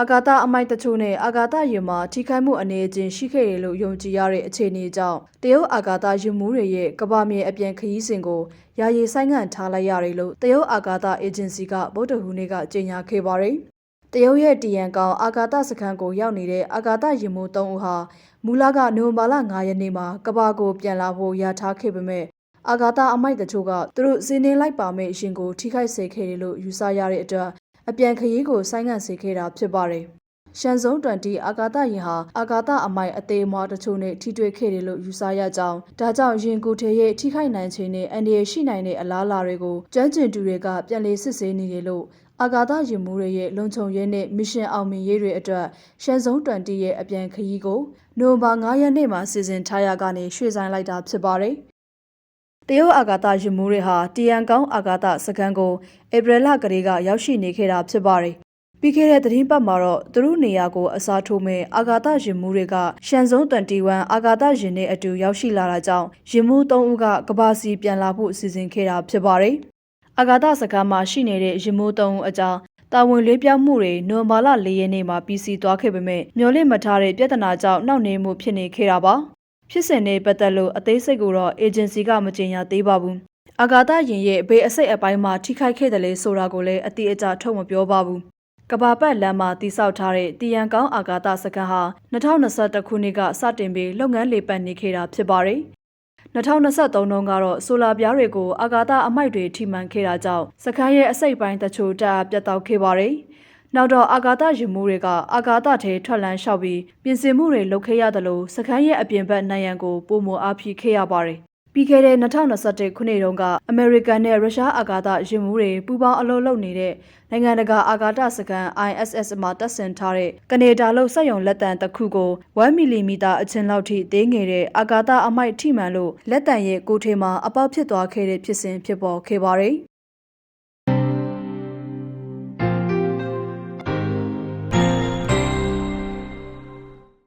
အာဂါသအမိုက်တချို့နဲ့အာဂါသရင်မှာထိခိုက်မှုအနေအချင်းရှိခဲ့တယ်လို့ယုံကြည်ရတဲ့အခြေအနေကြောင့်တရုတ်အာဂါသရင်မှုတွေရဲ့ကမ္ဘာမြေအပြန်ခရီးစဉ်ကိုယာယီဆိုင်းငံ့ထားလိုက်ရတယ်လို့တရုတ်အာဂါသအေဂျင်စီကဗုဒ္ဓဟူးနေ့ကကြေညာခဲ့ပါတယ်။တရုတ်ရဲ့တရန်ကောင်အာဂါသစခန်းကိုရောက်နေတဲ့အာဂါသရင်မှု၃ဦးဟာမူလကနိုဝင်ဘာလ9ရက်နေ့မှာကမ္ဘာကိုပြန်လာဖို့ရထားခဲ့ပေမဲ့အာဂါသအမိုက်တချို့ကသူတို့စင်းနေလိုက်ပါမယ့်ရှင်ကိုထိခိုက်စေခဲ့တယ်လို့ယူဆရတဲ့အတွက် အပြန်ခရီးကိုဆိုင်းငံ့စေခဲ့တာဖြစ်ပါတယ်။ရှန်စုံ20အာဂါသရင်ဟာအာဂါသအမိုက်အသေးအမွားတချို့နဲ့ထိတွေ့ခဲ့တယ်လို့ယူဆရကြောင်းဒါကြောင့်ရင်ကိုထေရဲ့ထိခိုက်နိုင်ခြင်းနဲ့အန္တရာယ်ရှိနိုင်တဲ့အလားအလာတွေကိုကျွမ်းကျင်သူတွေကပြန်လည်စစ်ဆေးနေတယ်လို့အာဂါသရင်မှုတွေရဲ့လုံခြုံရေးနဲ့မစ်ရှင်အောင်မြင်ရေးတွေအတွက်ရှန်စုံ20ရဲ့အပြန်ခရီးကိုနိုဝင်ဘာ9ရက်နေ့မှာစီစဉ်ထားရကနေရွှေ့ဆိုင်းလိုက်တာဖြစ်ပါတယ်။ တရုတ်အာဂါသရင်မှုတွေဟာတီယန်ကောင်းအာဂါသစကန်ကိုဧပြီလကလေးကရောက်ရှိနေခဲ့တာဖြစ်ပါတယ်။ပြီးခဲ့တဲ့သတင်းပတ်မှာတော့သူတို့နေရာကိုအစားထိုးမဲ့အာဂါသရင်မှုတွေကရှန်စုံ21အာဂါသရင်နဲ့အတူရောက်ရှိလာတာကြောင့်ရင်မှု3ဦးကကဘာစီပြန်လာဖို့စီစဉ်ခဲ့တာဖြစ်ပါတယ်။အာဂါသစကန်မှာရှိနေတဲ့ရင်မှု3ဦးအကြောင်းတာဝန်လေးပြောင်းမှုတွေနိုဝင်ဘာလ၄ရက်နေ့မှာပြီးစီးသွားခဲ့ပေမဲ့မျော်လင့်မထားတဲ့ပြဿနာကြောင့်နှောင့်နှေးမှုဖြစ်နေခဲ့တာပါ။ ဖြစ်စဉ်နဲ့ပတ်သက်လို့အသေးစိတ်ကိုတော့အေဂျင်စီကမကြေညာသေးပါဘူး။အာဂါသရင်ရဲ့ဘေးအစိတ်အပိုင်းမှာထိခိုက်ခဲ့တယ်လေဆိုတာကိုလည်းအတိအကျထုတ်မပြောပါဘူး။ကဘာပတ်လမ်းမှာတိစောက်ထားတဲ့တီယန်ကောင်းအာဂါသစကန်ဟာ2021ခုနှစ်ကစတင်ပြီးလုပ်ငန်းလေပတ်နေခဲ့တာဖြစ်ပါတယ်။2023တုန်းကတော့ဆိုလာပြားတွေကိုအာဂါသအမိုက်တွေထိမှန်ခဲ့တာကြောင့်စခန်းရဲ့အစိတ်ပိုင်းတချို့တအားပြတ်တောက်ခဲ့ပါတယ်။ နောက်တော့အာဂါသရင်မှုတွေကအာဂါသထဲထွက်လန်းလျှောက်ပြီးပြင်ဆင်မှုတွေလုပ်ခဲ့ရတယ်လို့စခန်းရဲ့အပြင်ဘက်နိုင်ရန်ကိုပုံမအားဖြည့်ခဲ့ရပါတယ်။ပြီးခဲ့တဲ့2021ခုနှစ်တုန်းကအမေရိကန်နဲ့ရုရှားအာဂါသရင်မှုတွေပူးပေါင်းအလုပ်လုပ်နေတဲ့နိုင်ငံတကာအာဂါသစကန် ISS မှာတပ်ဆင်ထားတဲ့ကနေဒါလို့စက်ရုံလက်တံတစ်ခုကို1မီလီမီတာအချင်းလောက်ထိသေးငယ်တဲ့အာဂါသအမိုက်ထိမှန်လို့လက်တံရဲ့ကိုထေမှာအပေါက်ဖြစ်သွားခဲ့တဲ့ဖြစ်စဉ်ဖြစ်ပေါ်ခဲ့ပါတယ်။